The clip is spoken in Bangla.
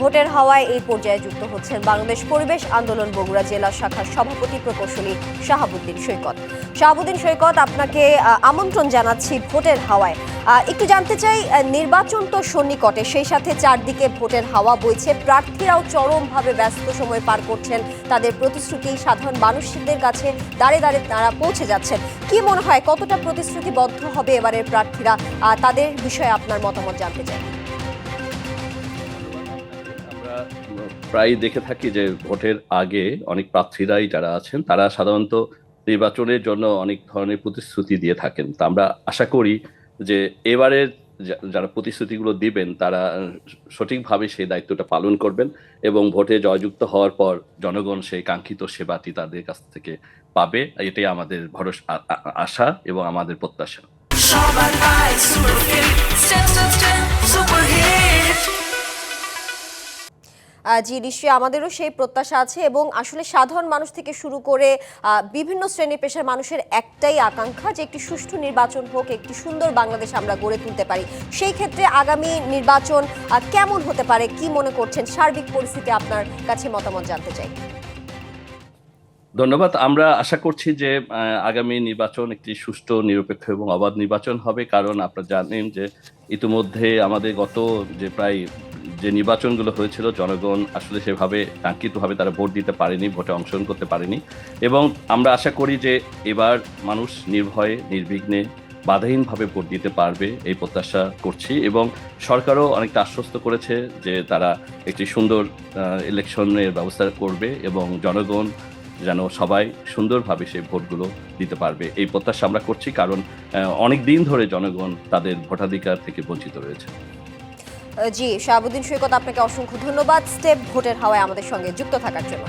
ভোটের হাওয়ায় এই পর্যায়ে যুক্ত হচ্ছেন বাংলাদেশ পরিবেশ আন্দোলন বগুড়া জেলা শাখার সভাপতি প্রকৌশলী শাহাবুদ্দিন সৈকত। শাহাবুদ্দিন সৈকত, আপনাকে আমন্ত্রণ জানাচ্ছি ভোটের হাওয়ায়। একটু জানতে চাই নির্বাচন তো সন্নিকটে, সেই সাথে চারদিকে ভোটের হাওয়া বইছে, প্রার্থীরাও চরমভাবে ব্যস্ত সময় পার করছেন, তাদের প্রতিশ্রুতি সাধারণ মানুষদের কাছে দাঁড়ে দাঁড়ে তারা পৌঁছে যাচ্ছেন। কি মনে হয়, কতটা প্রতিশ্রুতিবদ্ধ হবে এবারের প্রার্থীরা? তাদের বিষয়ে আপনার মতামত জানতে চাই। প্রায় দেখে থাকি যে ভোটের আগে অনেক প্রার্থীরাই যারা আছেন, তারা সাধারণত নির্বাচনের জন্য অনেক ধরনের প্রতিশ্রুতি দিয়ে থাকেন। তা আমরা আশা করি যে এবারের যারা প্রতিশ্রুতিগুলো দিবেন, তারা সঠিকভাবে সেই দায়িত্বটা পালন করবেন এবং ভোটে জয়যুক্ত হওয়ার পর জনগণ সেই কাঙ্ক্ষিত সেবাটি তাদের কাছ থেকে পাবে। এটাই আমাদের ভরসা আশা এবং আমাদের প্রত্যাশা। জি, নিশ্চয়ই আমাদেরও সেই প্রত্যাশা আছে এবং আসলে সাধারণ মানুষ থেকে শুরু করে বিভিন্ন শ্রেণি পেশার মানুষের একটাই আকাঙ্ক্ষা যে একটি সুষ্ঠু নির্বাচন হোক, একটি সুন্দর বাংলাদেশ আমরা গড়ে তুলতে পারি। সেই ক্ষেত্রে আগামী নির্বাচন কেমন হতে পারে, কি মনে করছেন? সার্বিক পরিস্থিতি আপনার কাছে মতামত জানতে চাই। ধন্যবাদ। আমরা আশা করছি যে আগামী নির্বাচন একটি সুষ্ঠু, নিরপেক্ষ এবং অবাধ নির্বাচন হবে, কারণ আপনারা জানেন যে ইতিমধ্যে আমাদের গত যে প্রায় যে নির্বাচনগুলো হয়েছিল, জনগণ আসলে সেভাবে কাঙ্ক্ষিতভাবে তারা ভোট দিতে পারেনি, ভোটে অংশগ্রহণ করতে পারেনি এবং আমরা আশা করি যে এবার মানুষ নির্ভয়ে, নির্বিঘ্নে, বাধাহীনভাবে ভোট দিতে পারবে এই প্রত্যাশা করছি এবং সরকারও অনেকটা আশ্বস্ত করেছে যে তারা একটি সুন্দর ইলেকশনের ব্যবস্থা করবে এবং জনগণ যেন সবাই সুন্দরভাবে সেই ভোটগুলো দিতে পারবে। এই প্রত্যাশা আমরা করছি কারণ অনেক দিন ধরে জনগণ তাদের ভোটাধিকার থেকে বঞ্চিত রয়েছে। জি শাহাবুদ্দিন সৈকত আপনাকে অসংখ্য ধন্যবাদ। স্টেপ ভোটের হাওয়ায় আমাদের সঙ্গে যুক্ত থাকার জন্য।